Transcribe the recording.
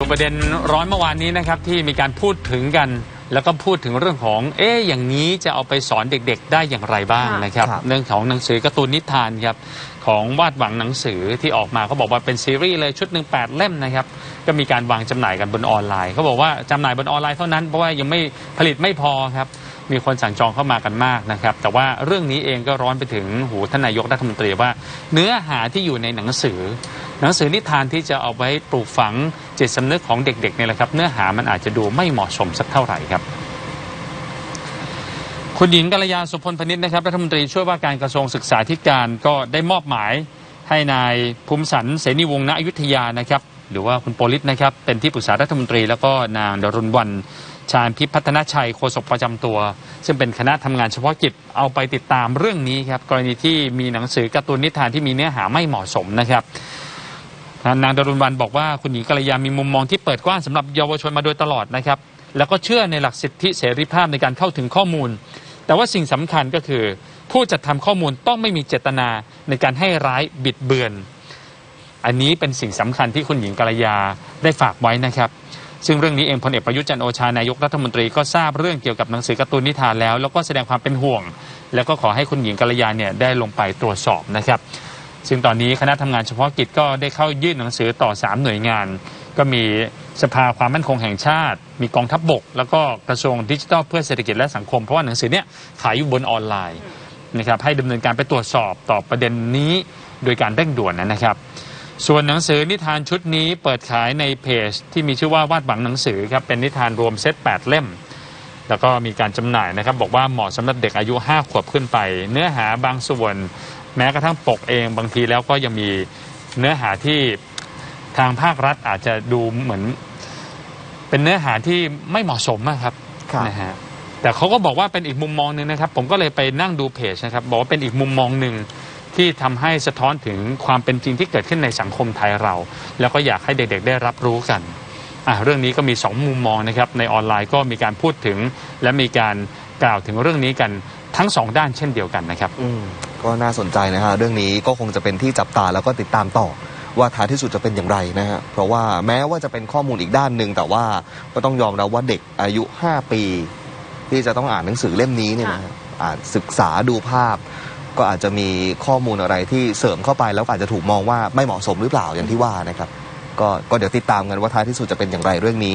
ประเด็นร้อนเมื่อวานนี้นะครับที่มีการพูดถึงกัน แล้วก็พูดถึงเรื่องของ เอ๊ะอย่างนี้จะเอาไปสอนเด็กๆ ได้อย่างไรบ้างค่ะนะครับครับ เรื่องของหนังสือการ์ตูนนิทานครับของวาดหวังหนังสือที่ออกมาเขาบอกว่าเป็นซีรีส์เลยชุดหนึ่งแปดเล่มนะครับ ก็มีการวางจำหน่ายกันบนออนไลน์เขาบอกว่าจำหน่ายบนออนไลน์เท่านั้นเพราะว่ายังไม่ผลิตไม่พอครับมีคนสั่งจองเข้ามากันมากนะครับ แต่ว่าเรื่องนี้เองก็ร้อนไปถึงหูท่านนายกรัฐมนตรีว่า เนื้อหาที่อยู่ในหนังสือ หนังสือนิทานที่จะเอาไว้ปลูกฝัง จิตสำนึกของเด็กๆเนี่ยแหละครับเนื้อหามันอาจจะดูไม่เหมาะสมสักเท่าไหร่ครับ คุณหญิงกัลยาสุพลพนิษฐ์นะครับรัฐมนตรีช่วยว่าการกระทรวงศึกษาธิการก็ได้มอบหมายให้นายภูมิสันเสนีวงศ์ณอยุธยานะครับ หรือว่าคุณโปลิศนะครับ เป็นที่ปรึกษารัฐมนตรีแล้วก็นางดรุณวันชาญพิพัฒนชัยโฆษกประจำตัว ซึ่งเป็นคณะทำงานเฉพาะกิจเอาไปติดตามเรื่องนี้ครับ กรณีที่มีหนังสือการ์ตูนนิทานที่มีเนื้อหาไม่เหมาะสมนะครับ นางดรุณวันบอกว่าคุณหญิงกัลยามีมุมมองที่เปิดกว้างสำหรับเยาวชนมาโดยตลอดนะครับ แล้วก็เชื่อในหลักสิทธิเสรีภาพในการเข้าถึงข้อมูล แต่ว่าสิ่งสำคัญก็คือ ผู้จัดทำข้อมูลต้องไม่มีเจตนาในการให้ร้ายบิดเบือน อันนี้เป็นสิ่งสำคัญที่คุณหญิงกัลยาได้ฝากไว้นะครับซึ่งเรื่องนี้เองพลเอกประยุทธ์จันโอชานายกรัฐมนตรีก็ทราบเรื่องเกี่ยวกับหนังสือการ์ตูนนิทานแล้ว แล้วก็แสดงความเป็นห่วง แล้วก็ขอให้คุณหญิงกัลยาเนี่ยได้ลงไปตรวจสอบนะครับ ซึ่งตอนนี้คณะทำงานเฉพาะกิจก็ได้เข้ายื่นหนังสือต่อ 3 หน่วยงาน ก็มีสภาความมั่นคงแห่งชาติ มีกองทัพบบก แล้วก็กระทรวงดิจิทัลเพื่อเศรษฐกิจและสังคม เพราะว่าหนังสือเนี้ยขายอยู่บนออนไลน์นะครับให้ดำเนินการไปตรวจสอบต่อประเด็นนี้โดยการเร่งด่วนนะครับ ส่วนหนังสือนิทานชุดนี้เปิดขายในเพจ ที่มีชื่อว่าวาดหวังหนังสือครับเป็นนิทานรวมเซต8 เล่ม แล้วก็มีการจำหน่ายนะครับ บอกว่าเหมาะสำหรับเด็กอายุ 5 ขวบขึ้นไป เนื้อหาบางส่วน แม้กระทั่งปกเองบางทีแล้วก็ยังมีเนื้อหาที่ทางภาครัฐอาจจะดูเหมือน เป็นเนื้อหาที่ไม่เหมาะสมอะครับครับ นะฮะแต่เขาก็บอกว่าเป็นอีกมุมมองหนึ่งนะครับ ผมก็เลยไปนั่งดูเพจนะครับ บอกว่าเป็นอีกมุมมองหนึ่งที่ทำให้สะท้อนถึงความเป็นจริงที่เกิดขึ้นในสังคมไทยเรา แล้วก็อยากให้เด็กๆ ได้รับรู้กันอะเรื่องนี้ก็มีสองมุมมองนะครับในออนไลน์ก็มีการพูดถึง และมีการกล่าวถึงเรื่องนี้กันทั้งสองด้านเช่นเดียวกันนะครับ อืม ก็น่าสนใจนะฮะเรื่องนี้ก็คงจะเป็นที่จับตาแล้วก็ติดตามต่อว่าท้ายที่สุดจะเป็นอย่างไรนะฮะ เพราะว่าแม้ว่าจะเป็นข้อมูลอีกด้านหนึ่งแต่ว่าก็ต้องยอมรับว่าเด็กอายุ 5 ปี ที่จะต้องอ่านหนังสือเล่มนี้เนี่ยนะฮะอ่านศึกษาดูภาพ ก็อาจจะมีข้อมูลอะไรที่เสริมเข้าไปแล้วก็อาจจะถูกมองว่าไม่เหมาะสมหรือเปล่าอย่างที่ว่านะครับ ก็ก็เดี๋ยวติดตามกันว่าท้ายที่สุดจะเป็นอย่างไรเรื่องนี้